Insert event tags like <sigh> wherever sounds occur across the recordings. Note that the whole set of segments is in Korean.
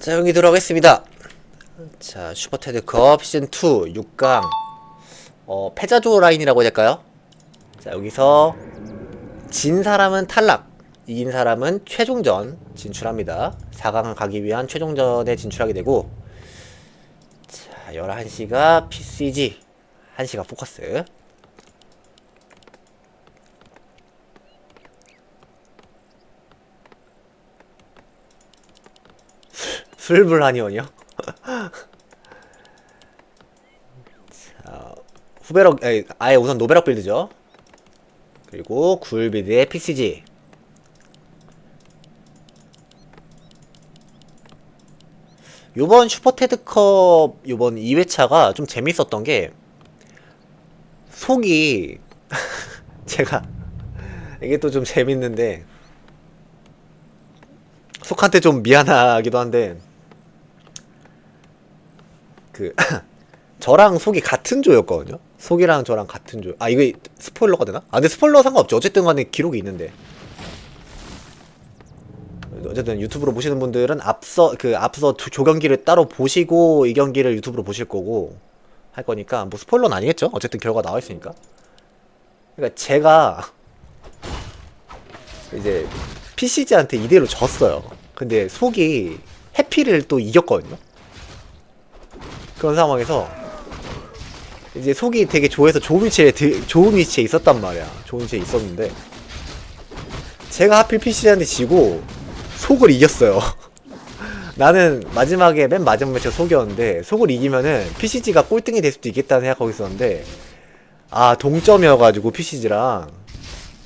자 여기 들어가겠습니다. 자 슈퍼테드컵 시즌2 6강. 어 패자조 라인이라고 될까요? 자 여기서 진 사람은 탈락 이긴 사람은 최종전 진출합니다. 4강 가기 위한 최종전에 진출하게 되고 자 11시가 PCG 1시가 포커스 술불하니원이요? <laughs> 자, 후배럭, 에, 아예 우선 노베럭 빌드죠. 그리고 굴빌드의 PCG. 요번 슈퍼테드컵 요번 2회차가 좀 재밌었던 게 속이 <laughs> 제가 이게 또 좀 재밌는데 속한테 좀 미안하기도 한데 그 <coughs> 저랑 속이 같은 조였거든요. 속이랑 저랑 같은 조. 아 이거 스포일러가 되나? 아 근데 스포일러 상관없죠. 어쨌든 간에 기록이 있는데. 어쨌든 유튜브로 보시는 분들은 앞서 그 앞서 두 조경기를 따로 보시고 이 경기를 유튜브로 보실 거고 할 거니까 뭐 스포일러는 아니겠죠. 어쨌든 결과 나와 있으니까. 그러니까 제가 이제 PCG한테 이대로 졌어요. 근데 속이 해피를 또 이겼거든요. 그런 상황에서 이제 속이 되게 좋아해서 좋은 위치에 드- 좋은 위치에 있었단 말이야. 좋은 위치에 있었는데 제가 하필 PCG한테 지고 속을 이겼어요. <laughs> 나는 마지막에 맨 마지막 매치가 속이었는데 속을 이기면은 PCG가 꼴등이 될 수도 있겠다는 생각하고 있었는데 아 동점이어가지고 PCG랑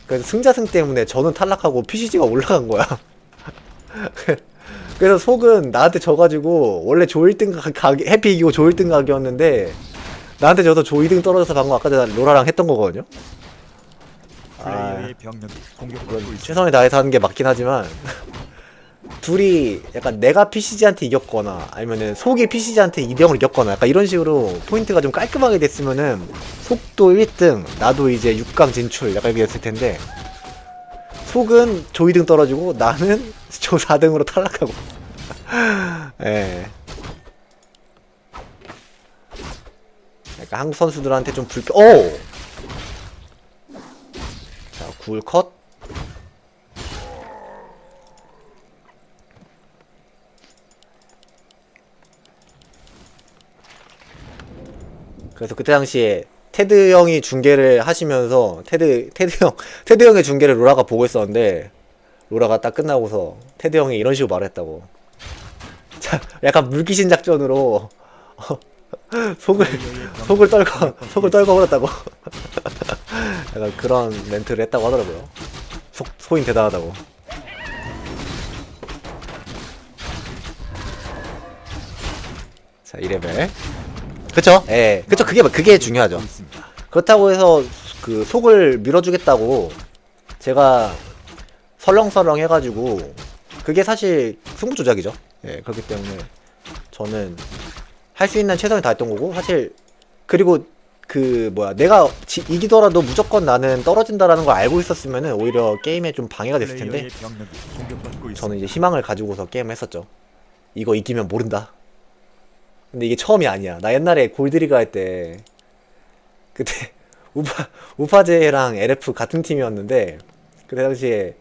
그래서 승자승 때문에 저는 탈락하고 PCG가 올라간 거야. <laughs> 그래서 속은 나한테 져가지고 원래 조 1등 가기 해피 이기고 조 1등 각이었는데 나한테 져서 조 2등 떨어져서 방금 아까 전에 로라랑 했던 거거든요. 아. 최선을 다해서 하는 게 맞긴 하지만 <laughs> 둘이 약간 내가 PCG한테 이겼거나 아니면은 속이 PCG한테 2대0을 이겼거나 약간 이런 식으로 포인트가 좀 깔끔하게 됐으면은 속도 1등 나도 이제 6강 진출 약간 이렇게 됐을 텐데 속은 조 2등 떨어지고 나는 <laughs> 조 4등으로 탈락하고 <laughs> 예 약간 한국 선수들한테 좀 불편 오! 자, 굴 컷. 그래서 그때 당시에 테드 형이 중계를 하시면서 테드 테드 형 <laughs> 테드 형의 중계를 로라가 보고 있었는데 로라가 딱 끝나고서 테드 형이 이런 식으로 말했다고. <laughs> 자, 약간 물귀신 작전으로 <laughs> 속을 속을 떨고 속을 떨고 버렸다고. 약간 그런 멘트를 했다고 하더라고요. 속 소인 대단하다고. 자, 2레벨. 그쵸? 예. 그쵸. 그게, 그게 중요하죠. 그렇다고 해서 그 속을 밀어주겠다고 제가 설렁설렁 해가지고 그게 사실 승부 조작이죠. 예, 그렇기 때문에 저는 할 수 있는 최선을 다했던 거고 사실 그리고 그 뭐야 내가 지- 이기더라도 무조건 나는 떨어진다라는 걸 알고 있었으면은 오히려 게임에 좀 방해가 됐을 텐데. 저는 이제 희망을 가지고서 게임을 했었죠. 이거 이기면 모른다. 근데 이게 처음이 아니야. 나 옛날에 골드리그 할때 그때 <laughs> 우파 우파제랑 LF 같은 팀이었는데 그때 당시에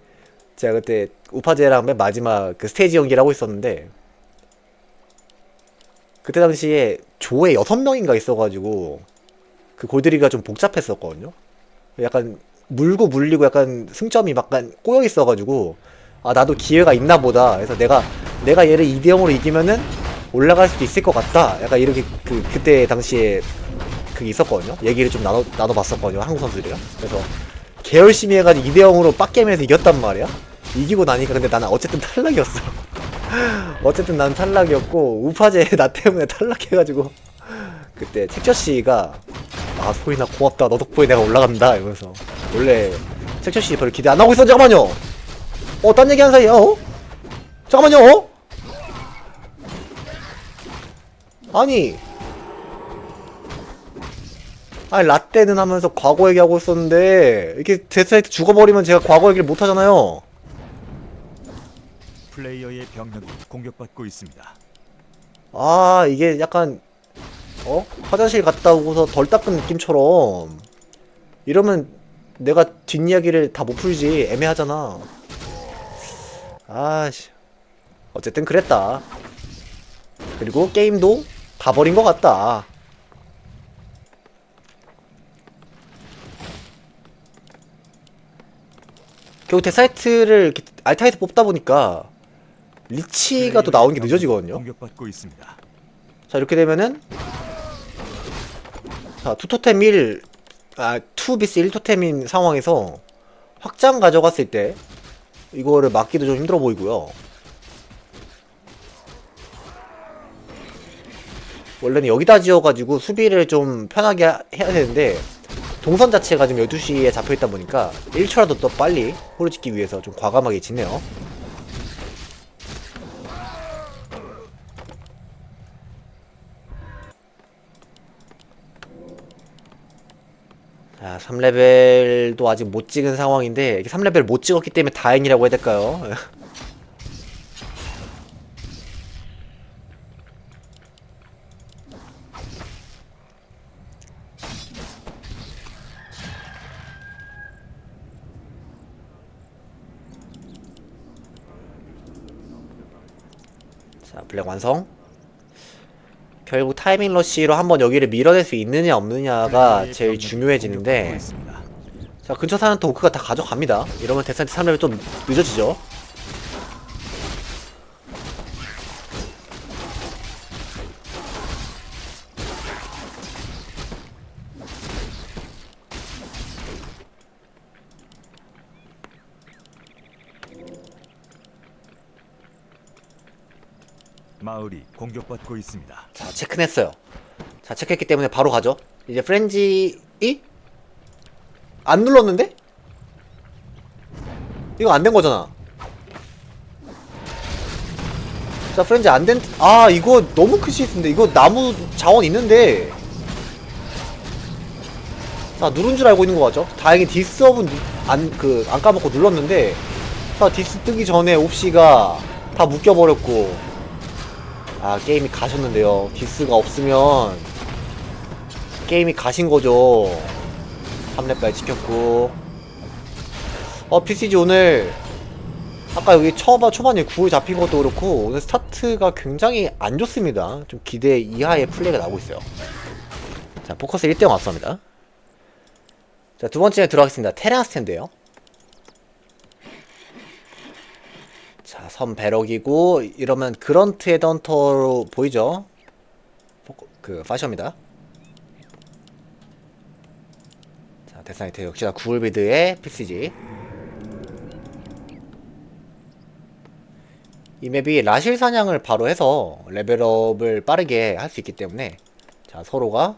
제가 그때 우파제랑 맨 마지막 그 스테이지 연기를 하고 있었는데 그때 당시에 조에 여섯 명인가 있어가지고 그 골드리그가 좀 복잡했었거든요. 약간 물고 물리고 약간 승점이 약간 꼬여 있어가지고 아 나도 기회가 있나 보다. 그래서 내가 내가 얘를 2대 0으로 이기면은 올라갈 수도 있을 것 같다. 약간 이렇게 그 그때 당시에 그게 있었거든요. 얘기를 좀 나눠 나눠 봤었거든요. 한국 선수들이랑. 그래서 개 열심히 해가지고 2대 0으로 빡게임에서 이겼단 말이야. 이기고 나니까 근데 나는 어쨌든 탈락이었어. <laughs> 어쨌든 난 탈락이었고 우파제 <laughs> 나 때문에 탈락해가지고 <laughs> 그때 책저 씨가 아 소희나 고맙다 너 덕분에 내가 올라간다 이러면서 원래 책저 씨 별로 기대 안 하고 있어 잠깐만요. 어 딴 얘기 한 사이야 어? 잠깐만요 어? 아니. 아니 라떼는 하면서 과거 얘기하고 있었는데 이렇게 데스사이트 죽어버리면 제가 과거 얘기를 못 하잖아요. 플레이어의 병력이 공격받고 있습니다. 아 이게 약간 어? 화장실 갔다 오고서 덜 닦은 느낌처럼. 이러면 내가 뒷이야기를 다 못 풀지. 애매하잖아. 아씨. 어쨌든 그랬다. 그리고 게임도 가버린 것 같다. 결국 데사이트를 알타에서 뽑다 보니까 리치가 또 나오는 게 늦어지거든요. 공격받고 있습니다. 자 이렇게 되면은 자 투토템 1, 아 투비스 1토템인 상황에서 확장 가져갔을 때 이거를 막기도 좀 힘들어 보이고요 원래는 여기다 지어가지고 수비를 좀 편하게 하- 해야 되는데 동선 자체가 지금 12시에 잡혀있다 보니까 1초라도 더 빨리 호를 짓기 위해서 좀 과감하게 짓네요 자, 3레벨도 아직 못 찍은 상황인데, 이게 3레벨 못 찍었기 때문에 다행이라고 해야 될까요? <laughs> 자, 블랙 완성. 결국 타이밍 러시로 한번 여기를 밀어낼 수 있느냐 없느냐가 제일 공격받고 중요해지는데. 자 근처 사는 토크가 다 가져갑니다 이러면 데산트 3레벨 좀 늦어지죠 마을이 공격받고 있습니다. 자 체크했어요. 자 체크했기 때문에 바로 가죠. 이제 프렌지 안 눌렀는데? 이거 안 된 거잖아. 자 프렌지 안된 아 이거 너무 큰 실수인데. 이거 나무 자원 있는데. 자 누른 줄 알고 있는 거 같죠? 다행히 디스업은 안 그 안 까먹고 눌렀는데. 자 디스 뜨기 전에 옵시가 다 묶여버렸고 아 게임이 가셨는데요. 디스가 없으면 게임이 가신 거죠. 3렙까지 지켰고. 어 PCG 오늘 아까 여기 초반, 초반에 9위 잡힌 것도 그렇고 오늘 스타트가 굉장히 안 좋습니다. 좀 기대 이하의 플레이가 나오고 있어요. 자 포커스 1대0 앞서갑니다. 자 두번째 들어가겠습니다. 테란 스탠드에요 자, 섬 배럭이고 이러면 그런트 헤던터로 보이죠? 그 파셔입니다. 자, 데사이트 역시나 구울비드의 PCG. 이 맵이 라실 사냥을 바로 해서 레벨업을 빠르게 할 수 있기 때문에 자, 서로가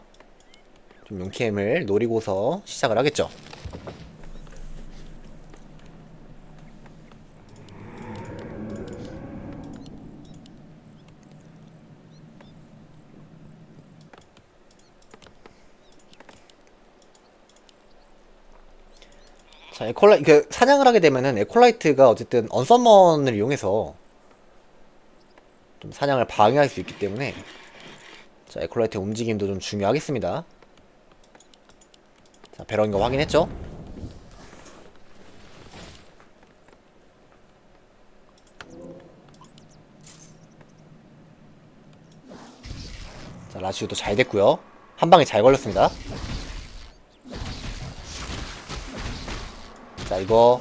좀 용캠을 노리고서 시작을 하겠죠. 에콜라이, 그, 사냥을 하게 되면은 에콜라이트가 어쨌든 언서먼을 이용해서 좀 사냥을 방해할 수 있기 때문에 자, 에콜라이트의 움직임도 좀 중요하겠습니다. 자, 배런인 거 확인했죠? 자, 라시우도 잘 됐고요. 한 방에 잘 걸렸습니다. 자 이거.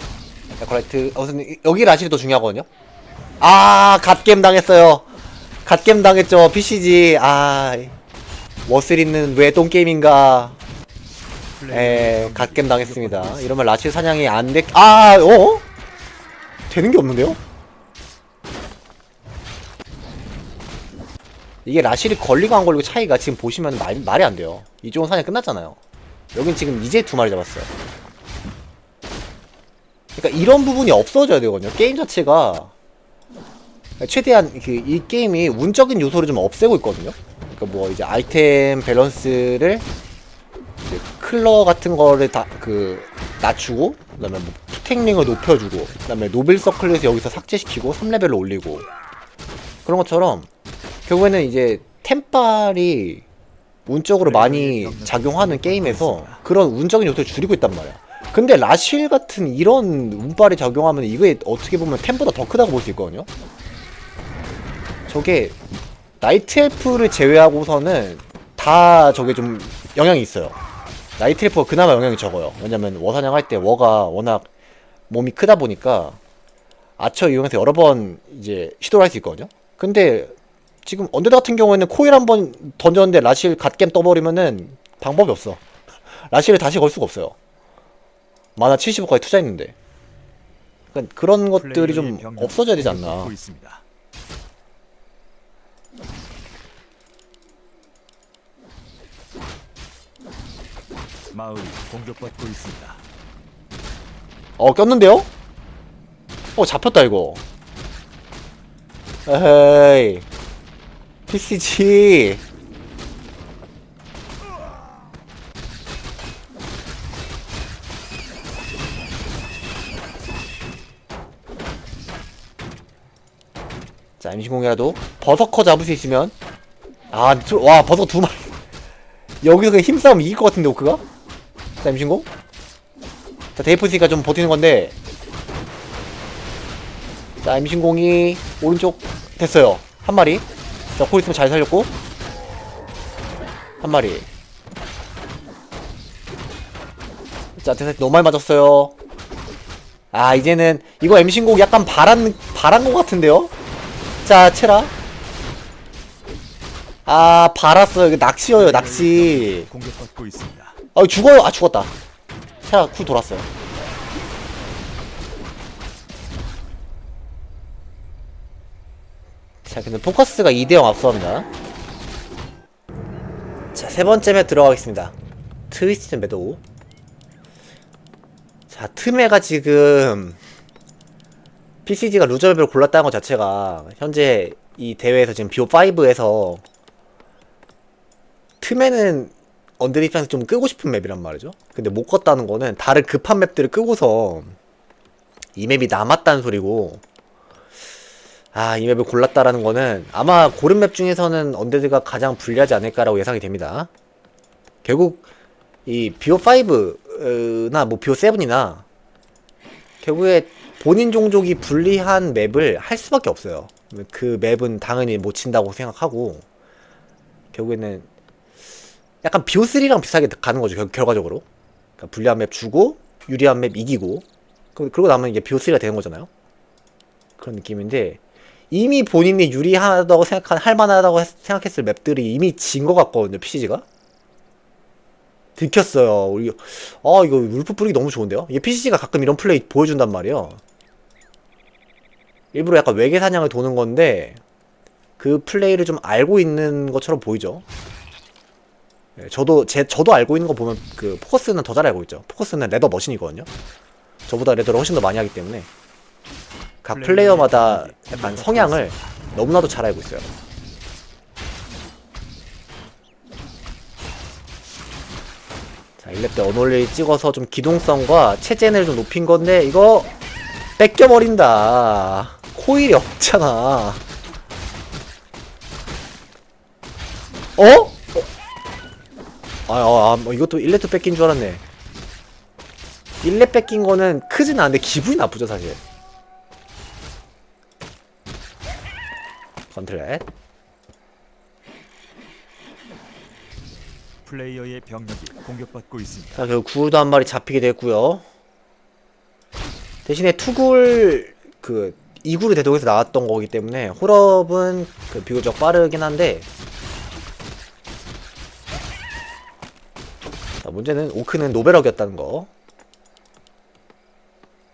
에코라이트. 어, 선생님, 여기 라실이 더 중요하거든요? 아 갓겜 당했어요. 갓겜 당했죠. PCG 아 워스리는 왜 똥게임인가. 에 갓겜 당했습니다. 이러면 라실 사냥이 안돼 아 어? 되는 게 없는데요? 이게 라실이 걸리고 안 걸리고 차이가 지금 보시면 말, 말이 안 돼요. 이쪽은 사냥 끝났잖아요. 여긴 지금 이제 두 마리 잡았어요 그러니까 이런 부분이 없어져야 되거든요. 게임 자체가 최대한 그 이 게임이 운적인 요소를 좀 없애고 있거든요. 그러니까 뭐 이제 아이템 밸런스를 이제 클러 같은 거를 다 그 낮추고 그다음에 뭐 푸탱링을 높여주고 그다음에 노빌 서클에서 여기서 삭제시키고 3레벨로 올리고 그런 것처럼 결국에는 이제 템빨이 운적으로 많이 작용하는 게임에서 그런 운적인 요소를 줄이고 있단 말이야. 근데 라실 같은 이런 운빨이 작용하면 이게 어떻게 보면 템보다 더 크다고 볼 수 있거든요. 저게 나이트 엘프를 제외하고서는 다 저게 좀 영향이 있어요. 나이트 엘프가 그나마 영향이 적어요. 왜냐면 워사냥 할 때 워가 워낙 몸이 크다 보니까 아처 이용해서 여러 번 이제 시도를 할 수 있거든요. 근데 지금 언데드 같은 경우에는 코일 한 번 던졌는데 라실 갓겜 떠버리면은 방법이 없어. <laughs> 라실을 다시 걸 수가 없어요. 만화 75까지 투자했는데. 그러니까 그런 것들이 좀 없어져야 되지 않나. 마을이 공격받고 있습니다. 어 꼈는데요? 어 잡혔다 이거 에헤이 PCG 임신공이라도 버서커 잡을 수 있으면. 아와 버섯 두 마리. <laughs> 여기서 그냥 힘싸움 이길 것 같은데 오크가? 자 임신공? 자 데이프스니까 좀 버티는 건데. 자 임신공이 오른쪽 됐어요. 한 마리. 자 코리스면 잘 살렸고. 한 마리. 자 대사 너무 많이 맞았어요. 아 이제는 이거 임신공 약간 바란 바란 것 같은데요 자 체라? 아 발았어요 이거 낚시여요 낚시. 공격받고 있습니다. 아 죽어요. 아 죽었다. 체라 쿨 돌았어요. 자 근데 포커스가 2대0 앞서갑니다. 자 세 번째 맵 들어가겠습니다. 트위스트 매도우. 자 트메가 지금 PCG가 루저맵을 골랐다는 것 자체가 현재 이 대회에서 지금 BO5에서 틈에는 언들 입장에서 좀 끄고 싶은 맵이란 말이죠. 근데 못 껐다는 거는 다른 급한 맵들을 끄고서 이 맵이 남았다는 소리고 아, 이 맵을 골랐다라는 거는 아마 고른 맵 중에서는 언데드가 가장 불리하지 않을까라고 예상이 됩니다. 결국 이 BO5나 뭐 BO7이나 결국에 본인 종족이 불리한 맵을 할 수밖에 없어요. 그 맵은 당연히 못 친다고 생각하고 결국에는 약간 BO3랑 비슷하게 가는 거죠 결, 결과적으로. 그러니까 불리한 맵 주고 유리한 맵 이기고. 그- 그러고 나면 이제 BO3가 되는 거잖아요. 그런 느낌인데 이미 본인이 유리하다고 생각한 할만하다고 했- 생각했을 맵들이 이미 진 것 같거든요 PCG가 들켰어요 우리 아 이거 울프 뿌리기 너무 좋은데요 이게 PCG가 가끔 이런 플레이 보여준단 말이에요 일부러 약간 외계 사냥을 도는 건데 그 플레이를 좀 알고 있는 것처럼 보이죠 예, 저도 제 저도 알고 있는 거 보면 그 포커스는 더 잘 알고 있죠. 포커스는 레더 머신이거든요. 저보다 레더를 훨씬 더 많이 하기 때문에 각 플레이어마다 약간 성향을 너무나도 잘 알고 있어요. 자, 1렙 때 어놀리 찍어서 좀 기동성과 체젠을 좀 높인 건데 이거 뺏겨버린다. 코일이 없잖아. 어? 아, 아, 아, 뭐 이것도 1렙도 뺏긴 줄 알았네. 1렙 뺏긴 거는 크진 않은데 기분이 나쁘죠, 사실. 컨트렛. 플레이어의 병력이 공격받고 있습니다. 자, 결국 구울도 한 마리 잡히게 됐고요. 대신에 투굴 그 이굴이 대동에서 나왔던 거기 때문에 홀업은 그 비교적 빠르긴 한데 자, 문제는 오크는 노베럭이었다는 거.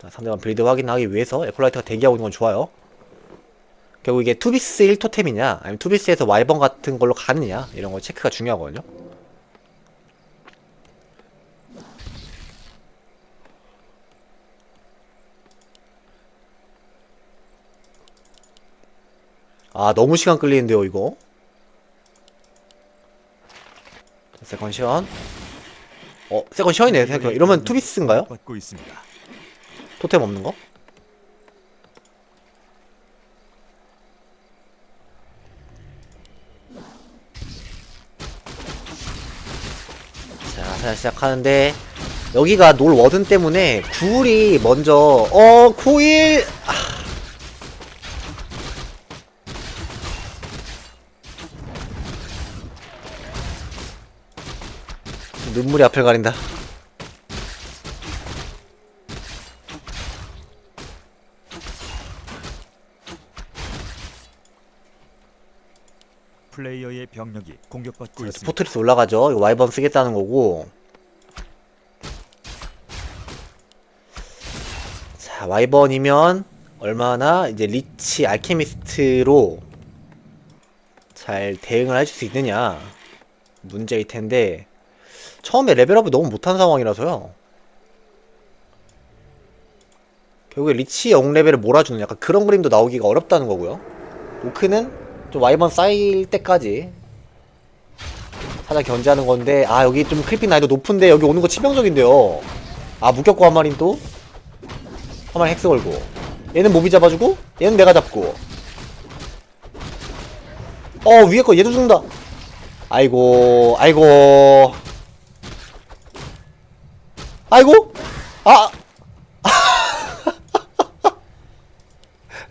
자, 상대방 빌드 확인하기 위해서 에콜라이트가 대기하고 있는 건 좋아요. 결국 이게 투비스 1토템이냐, 아니면 투비스에서 와이번 같은 걸로 가느냐, 이런 거 체크가 중요하거든요. 아 너무 시간 끌리는데요 이거 세컨 션어 세컨 션이네 네, 세컨 네, 이러면 네, 투비스인가요? 받고 있습니다. 토템 없는 거? 자 사냥 시작하는데 여기가 놀 워든 때문에 굴이 먼저 어 코일 눈물이 앞을 가린다. 플레이어의 병력이 공격받고 있습니다. 스포트리스 올라가죠. 와이번 쓰겠다는 거고. 자 와이번이면 얼마나 이제 리치 알케미스트로 잘 대응을 할수 있느냐 문제일 텐데 처음에 레벨업을 너무 못한 상황이라서요. 결국에 리치 0레벨을 몰아주는 약간 그런 그림도 나오기가 어렵다는 거고요. 오크는 좀 와이번 쌓일 때까지 살짝 견제하는 건데 아 여기 좀 크리핑 난이도 높은데 여기 오는 거 치명적인데요. 아 무격고 한 마린 또? 한 마리 헥스 걸고. 얘는 모비 잡아주고 얘는 내가 잡고. 어 위에 거 얘도 죽는다. 아이고 아이고 아이고. 아. <laughs>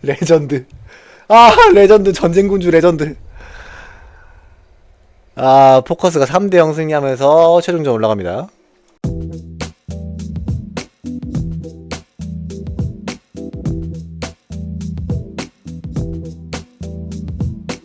레전드. 아 레전드. 전쟁군주 레전드. 아 포커스가 3대0 승리하면서 최종전 올라갑니다